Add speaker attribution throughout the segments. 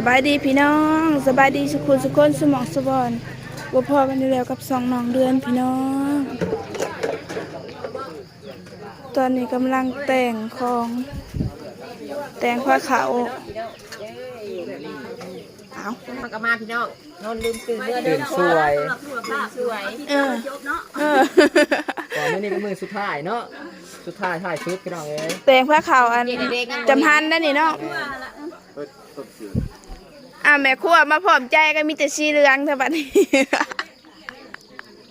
Speaker 1: สบายดีพี่น้องสบายดีสุขุนสุคนสมองสบอนบ่พอกันอยู่แล้วกับสองน้องเดือนพี่น้อง ตอนนี้กำลังแต่งของแต่งผ้าขาวเอา
Speaker 2: มันก็มาพี่น้องนอนลืมตื่นเมื่อ
Speaker 3: ตื่นสวย
Speaker 2: สวย
Speaker 1: เออเออ
Speaker 3: ก่อนหนานี้เป็นมือสุดท้ายเนาะสุดท้ายถ่ายชุดพี่น้องเอ้ย
Speaker 1: แต่งผ้าขาวอันจำพันได้นี่เนาะ อ่าแม่ครัวมาพร้อมใจกันมีแต่สีเหลืองเท่าบัดนี้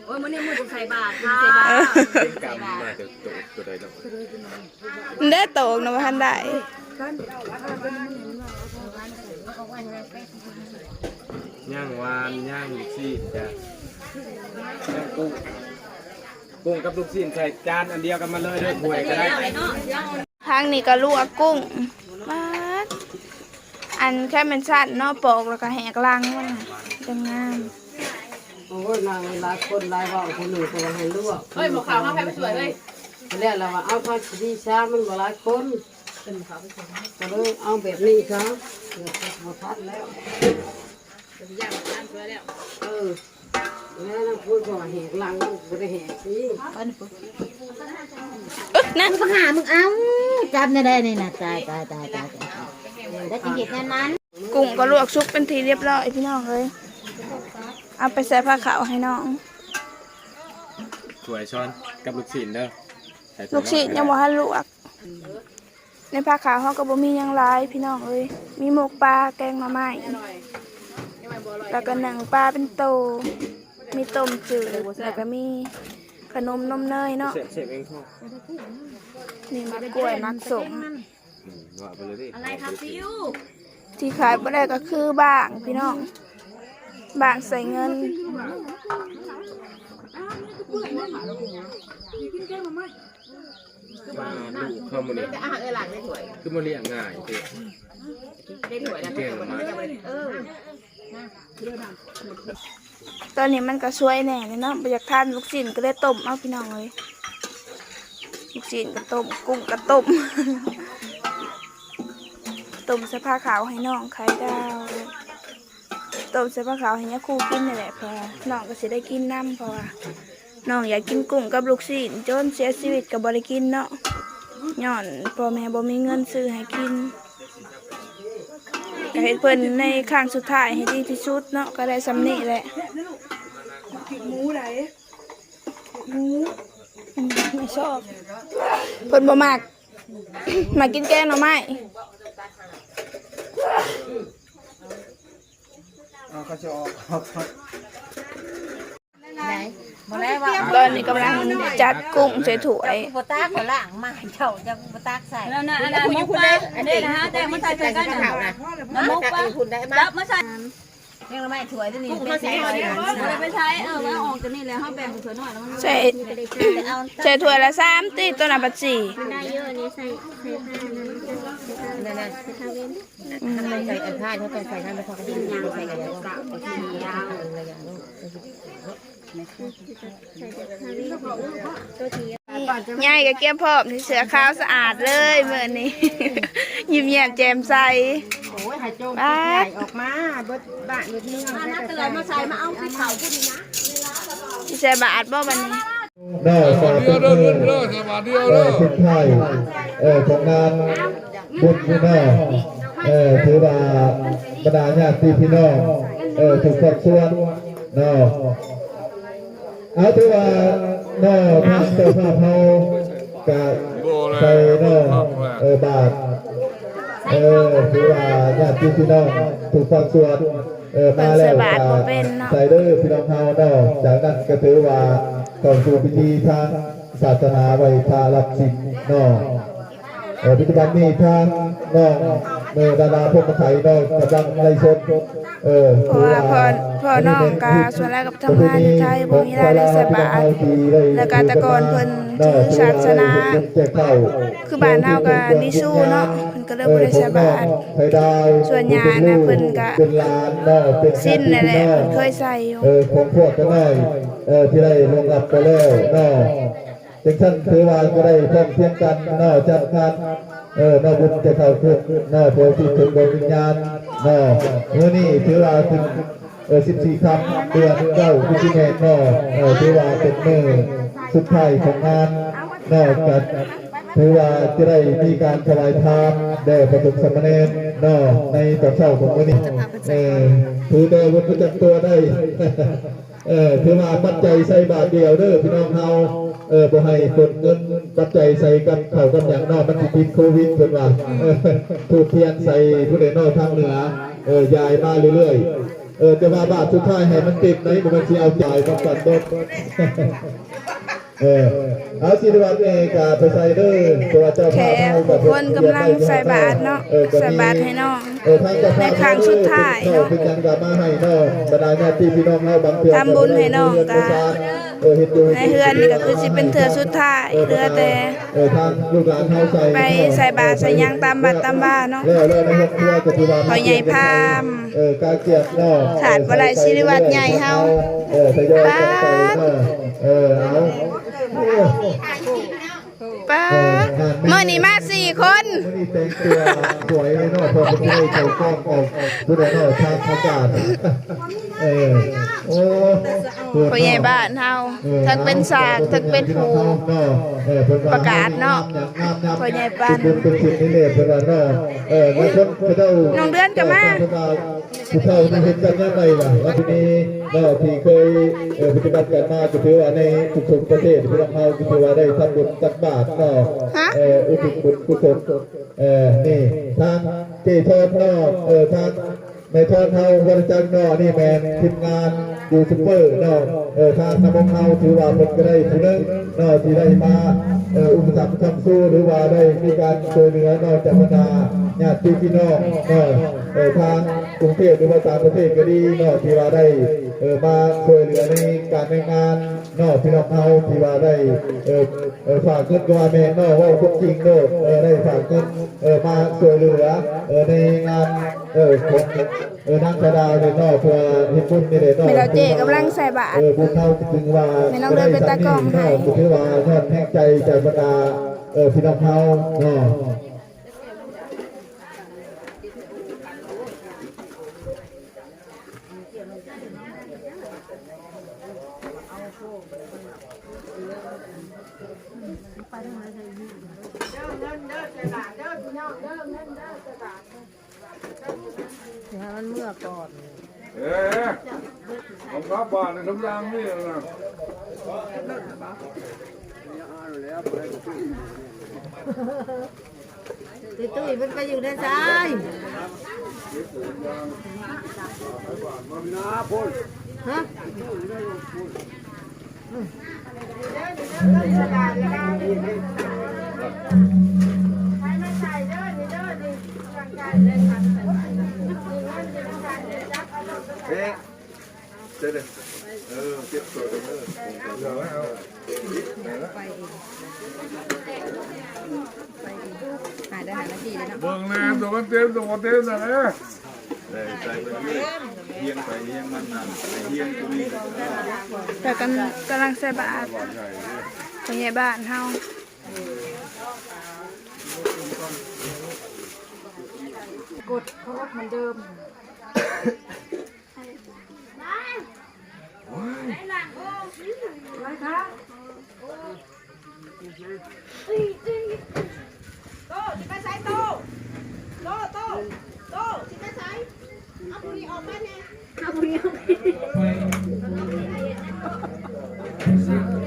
Speaker 2: โอ้ยมันนี่มือจะใส่บาตรค่ะ
Speaker 1: เออ
Speaker 4: กรรมมาจะตกตัวใดดอก
Speaker 1: ได้โตกนะว่าทันได้
Speaker 4: ย่างวานย่างลูกชิ้นจ้ะย่างกุ้งกุ้งกับลูกชิ้นใส่จานอันเดียวกันมาเลยเด้อถ้วยก็ได้
Speaker 1: ทางนี้ก็ลวกกุ้งมาด อันแค่เป็นสั้นเนาะปอกแล้วก็แหกลังมันน่ะจังงาม
Speaker 5: โอ้ยนางหลายคนหลายเว่าคนหนึ่งคนให้ลวก
Speaker 2: เฮ้ยหมวกขาวมาใครไปสวยเลย
Speaker 5: แล้วเราว่าเอาพาดีช้ามันบ่หลายคนก็เลยเอาแบบนี้ครับเดี๋ยวพอทัดแล้วเออแล้วนั่งพูดว่าแหกหลังบ่ได้แหกสิ
Speaker 1: อึ๊กนะ
Speaker 6: มึงหามึงเอาจำได้ได้นี่นะตายตายตายตายตายแล้วจะเหตุงานนั้น
Speaker 1: กุ้งก็ลวกซุปเป็นทีเรียบร้อยพี่น้องเลยเอาไปใส่ผ้าขาวให้น้อง
Speaker 4: ถ้วยช้อนกับลูกชิ้นเด้อ
Speaker 1: ลูกชิ้นยังบ่ทันลวก ในผ้าขาวเฮาก็บ่มียังหลายพี่น้องเอ้ยมีหมกปลาแกงหน่อไม้แล้วก็หนังปลาเป็นโต มีต้มจืดแล้วก็มี ขนมนมเนยเนาะ
Speaker 4: เสร็จเสร็จเองพ่อ
Speaker 1: นี่มะกล้วยมักสม
Speaker 4: อืมว่าไปเลยดิ
Speaker 2: อะไรครับซิว
Speaker 1: ที่ขายบ่ได้ก็คือบ้างพี่น้องบ้างใส่เงิน
Speaker 4: มาลูกเข้ามาเนี่ย
Speaker 2: จะอาหารเอหลังได้ถวย
Speaker 4: คือมาเลี้ยงง่ายเด้อ
Speaker 2: ได้ถวยนะ
Speaker 4: เก่งมาก
Speaker 2: เออ
Speaker 1: ตอนนี้มันก็สวยแน่เลยเนาะอยากทานลูกชิ้นก็เลยต้มเอาพี่น้องเลยลูกชิ้นก็ต้มกุ้งก็ต้มต้มใส่ผ้าขาวให้น้องไข่ดาวต้มใส่ผ้าขาวให้ยาคูกินนี่แหละพราะว่าน้องก็สิได้กินน้ำพราะว่าน้องอยากกินกุ้งกับลูกชิ้นจนเสียชีวิตก็บ่ได้กินเนาะย้อนพ่อแม่บ่มีเงินซื้อให้กิน ก็เฮ็ดเพิ่นในครั้งสุดท้ายให้ดีที่สุดเนาะก็ได้สำนี้แหละหมูไหนหมูไม่ชอบเพิ่นบ่มักมากินแกงหน่อไม้
Speaker 3: เอาเขาจะออกออก
Speaker 6: ไหน มาแล้วว่า
Speaker 1: ตอนนี้กำลังจัดกุ้งใส่ถ้วย
Speaker 6: ปตากหัวล่างมาเจ้าจะปตากใส่
Speaker 2: แล้วนะอันนั้นมุกปลาอันนี้นะฮะแต่มันใส่ใส่กันนะ
Speaker 6: มันมุกปะ
Speaker 2: คุณได้มามาใส่
Speaker 6: เรื่องไม่ถวยตัวนี้
Speaker 2: กุ้งมาใส่หน่อยอะไรไปใช้เออมาออกกันนี่แล้วเขาแบ่งถวยหน่อยแล้วมัน
Speaker 1: ใส่
Speaker 6: เอา
Speaker 1: ใส่ถ้วยละสามตีตัวน่ะบัดสี่
Speaker 2: นั่นน่ะถ้าใส่อันท่าเขาต้องใส่ท่าไม่พอก็ยิ่งยางใส่กันแล้วก็ที่ยาวอะไรอย่างนี้
Speaker 1: ยายกับเกียมพร้อมที่เสือขาวสะอาดเลยเมื่อนี้ ยิ้มแย้มแจ่มใส
Speaker 5: โอ้ยหายโจม
Speaker 1: บ้า
Speaker 5: ให
Speaker 1: ด
Speaker 5: ญ่ออกมาเบิดบ้านเบิดเมือง
Speaker 2: น่าเตือนมาใส่มาเอาที่เขาที่นี่นะ
Speaker 1: ที่ใส่บาทบ่บัดนี้
Speaker 7: ได้สาธุเด้อเด้อสวัสดีเด้อสุดท้ายเออของงานบุญพี่น้องเออถือว่าบรรดาญาติพี่น้องเออทุกคนส่วนเนาะ เอาถือว่าเนาะทางเจ้าภาพเฮากะใส่เนาะเออบาทเออถือว่าญาติพี่น้องทุกคนส่วนเออมาแล้วก็ใส่เด้อพี่น้องเฮาเนาะจากนั้นก็ถือว่าก่อนสู่พิธีทางศาสนาไว้พารับสินนอกเออพิธีกรรมนี้ทางเนอก เมื่อดาราพวกมาไทยนอกกำลังไล่ชนเออ
Speaker 1: เพราะว่าพอพอน้องกาส่วนแรกกับทำงานอยู่ไทยบ่มีรายได้ใส่บาทแล้วก็แต่ก่อนเพิ่นถือศาสนาคือบ้านเฮาก็ดิสู้เนาะเพิ่นก็เลยบ่ได้ใส่บาทส่วนยาน่ะเพิ่นก็
Speaker 7: เป็นล้านเนาะเป็น
Speaker 1: สิ้นนั่นแหละเพิ่นเคยใส่อยู่
Speaker 7: เออของพวกกันได้เออที่ได้ลงรับไปแล้วเนาะจึงท่านถือว่าก็ได้พร้อมเพรียงกันเนาะจัดงาน เออนาบุญจะเข้าคุกนาโพธิถึงดวงวิญญาณนาเมื่อนี้ถือว่าถึงเออ14คำเดือนเก้าพฤศจิกายนนาเออถือว่าเป็นมือสุดท้ายของงานนอกจากถือว่าจะได้มีการถวายทานแด่ประสบสมณเณรนาในตอนเช้าของมื้อนี้เออถือได้บนประจำตัวได้เออถือว่าปัจจัยใส่บาทเดียวเด้อพี่น้องเฮา เออบ่ให้คนเงินปัจจัยใส่กับข้าวกับอย่างนอกมันสิติดโควิดเพิ่นว่าเออถูกเทียนใส่ผู้ใดนอกทางเหนือเออยายมาเรื่อยๆเออจะว่าบาทสุดท้ายให้มันติดไหนบ่มันสิเอาจ่ายกับกันตดเออเอาสิริวัฒน์เองก็ไปใส่เด้อตัวเจ้า
Speaker 1: แข
Speaker 7: ภาพ
Speaker 1: ก
Speaker 7: เฮา
Speaker 1: ทุกคนกำลังใส่บาตรเนาะ
Speaker 7: ออก็มี
Speaker 1: ใส่บาตรให้น้อง
Speaker 7: เออทางเจ้าภาพ
Speaker 1: ในครั้งสุดท้าย
Speaker 7: เนาะ
Speaker 1: เนาะ
Speaker 7: เป็นยังกลับมาให้เนาะบรรดาญาติพี่น้องเฮาบางเทื่อ
Speaker 1: ทำบุญให้น้องก็
Speaker 7: เออเฮ็ดอยู่
Speaker 1: ในเฮือนนี่ก็คือสิเป็นเถื่อสุดท้ายเหลือแต่
Speaker 7: เออทางลูกหลานเฮาใส่
Speaker 1: ไปใส่บาตรใส่หยังตามบัตรตามบ้านเนาะ
Speaker 7: แล้วแล้วในครอบครัวก็ถือว่า
Speaker 1: พ่อใหญ่พาม
Speaker 7: เออกาเกียรติเนาะ
Speaker 1: ขาดบ่ได้สิริวัฒน์ใหญ่เฮา
Speaker 7: เออทยอยกันไปเนาะเออเอาโอ้
Speaker 1: ป้าเมื่อนี้มาสี่คน
Speaker 7: วันนี้แต่งตัวสวยเลยเนาะพอไม่ได้ใส่กล้องออกผู้ใดเนาะทางอากาศเออโอ้
Speaker 1: พ่อใหญ่บ้านเฮาทั้งเป็นสากทั้งเป็นผู้ประกาศเนาะพ่อใหญ่บ้าน
Speaker 7: เป็นเป็นสิ่งที่เนี่ยเป็นว่าเนาะเออในคนเขาเจ้า
Speaker 1: น้องเดือนก็มา
Speaker 7: ผู้เฒ่าที่เห็นกันยังไงล่ะว่าทีนี้เนาะที่เคยเออปฏิบัติกันมาก็ถือว่าในทุกๆประเทศที่เราเฮาก็ถือว่าได้ทำบุญตักบาตรเนาะ
Speaker 1: ฮะ
Speaker 7: เอออุทิศบุญกุศลเออนี่ทางเจทอดเนาะเออทาง ในทอดเฮาวันจันทร์นาะนี่แมนทีมงานยูทูบเบอร์นาะเออทางนำของเฮาถือว่าเพิ่นก็ได้ผู้นึงเนาะที่ได้มาเอออุปถัมภ์คำสู้หรือว่าได้มีการช่วยเหลือนาะจากบรรดาญาติพี่น้องเนาะเออทางกรุงเทพหรือว่าต่างประเทศก็ดีนาะที่ว่าได้เออมาช่วยเหลือในการในงานนาะพี่น้องเฮาที่ว่าได้เออเออฝากเงินกับแม่นาะเว่าความจริงนาะเออได้ฝากเงินเออมาช่วยเหลือเออในงาน เออของเออนางชาดาเนี่ยเนาะเพื่อเฮ็ดบุญนี่แหละเนาะ
Speaker 1: ม่เราเจกำลังใส่บาตร
Speaker 7: เออบุญเฮาถึงว่า
Speaker 1: แม่น้องเดินไปตากล้องให้
Speaker 7: เนาะก็ถือว่ายอดแห่งใจจากบรรดาเออพี่น้องเฮาเนาะ
Speaker 4: เอ๊ะผมก็บ้านในทุกอย่างนี่นะ
Speaker 6: ตุ้ยตุ้ยมันไปอยู่ในใจฮะ
Speaker 4: เอ๊ะเจ๊เด็เออเก็บตัวเด้อเดี๋ยวเอา
Speaker 2: หาได้หาหน้าที่เลยเนาะ
Speaker 4: เบิ่งแน่ตัวมันเต็มตัวมันเต็มนะเนี่ยใจไปเรื่อยเฮียงไปเฮียงมันนั่นไปเฮียงตัวนี้
Speaker 1: แต่กันกำลังใส่บาตร
Speaker 4: กดเพราะ
Speaker 1: ว่าเหมือนเดิ
Speaker 4: มอะ
Speaker 8: ไรคะโตจิไปใส่โตโตโตโตจิไปใช้เอาบุ
Speaker 4: หรี่ออกมาเนี่ยเอา
Speaker 9: บุหรี่ออกมา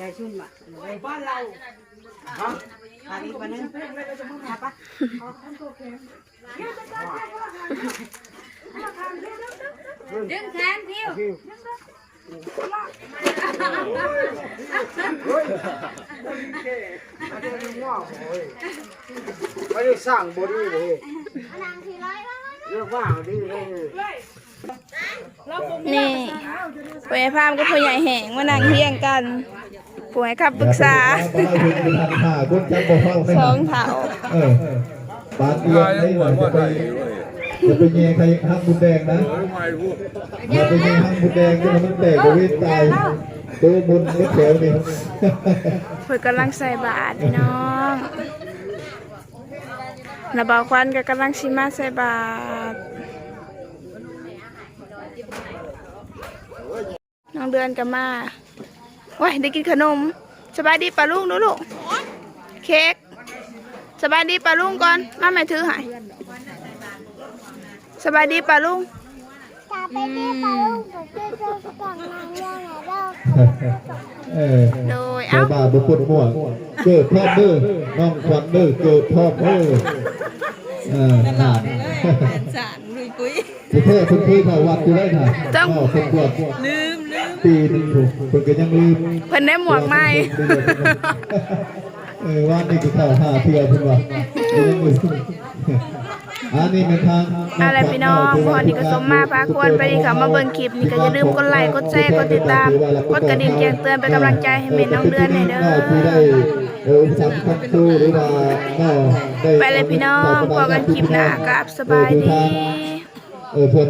Speaker 6: ยายชุ่มอะบ้านเราฮะอันนี้วันนึง
Speaker 8: ดึงแขนพิว
Speaker 5: ไม่ได้สร้างบนนี้เลยเรื่องว่างดีเลย
Speaker 1: นี่ป่วยพามก็พ่อใหญ่แหงมานั่งเฮียงกันป่วยขับปรึกษา
Speaker 7: บ่ได้ถึงทางขาบุญจับบ่เฝ้าให้
Speaker 1: ส
Speaker 7: ห
Speaker 1: อ
Speaker 7: นั
Speaker 1: งเถา
Speaker 7: เออปานเอียงให้หน่อยจะไปจะไปแย่งใครฮักบุญแดงนะอย่าไปแย่งฮักบุญแดงจนมันแตกกระวินตายตัวบุญนิดเดียวนี่
Speaker 1: เพื่อกำลังใส่บาตรพี่น้องระเบาควันก็กำลังชิมาใส่บาตร องเดือนก็มาว้ายได้กินขนม สบายดีป่าลุงดูลูก เค้ก สบายดีป่าลุงก่อน มาแม่ถือใหายสบายดีป่าลุง
Speaker 7: เออ
Speaker 1: โดย
Speaker 7: เจ้า
Speaker 1: เอ้า
Speaker 7: บ่าวบุคคลม่วงเกิดพร้อมเด้อน้องขวัญเด้อเกิดพร้อมเด้อเออหานสารลุยปุ้ยเพ่เพิ่นเคยเข้าวัดอยู่ได้ค่ะต้องเพิ่นบวชลืมลืม ปีนึงถูกเพิ่นก็ยังลืม
Speaker 1: เพิ่นได้หมวกใหม่
Speaker 7: เออว่านี่คือข้าหาเที่ยวเพิ่นว่าอันนี้เป็นทาง
Speaker 1: อะไรพี่น้องพอนี่ก็สมมาพาควรไปดีค่ะมาเบิ่งคลิปนี่ก็อย่าลืมกดไลค์กดแชร์กดติดตามกดกระดิ่งแจ้งเตือนเป็นกำลังใจให้เมนน้องเดือนหน่อยเด้อ
Speaker 7: เออสำคัญตู้หรือว่าก็ได้
Speaker 1: ไปเลยพี่น้องพอกันคลิปหน้ากับสบายดี
Speaker 7: เออเพื่อน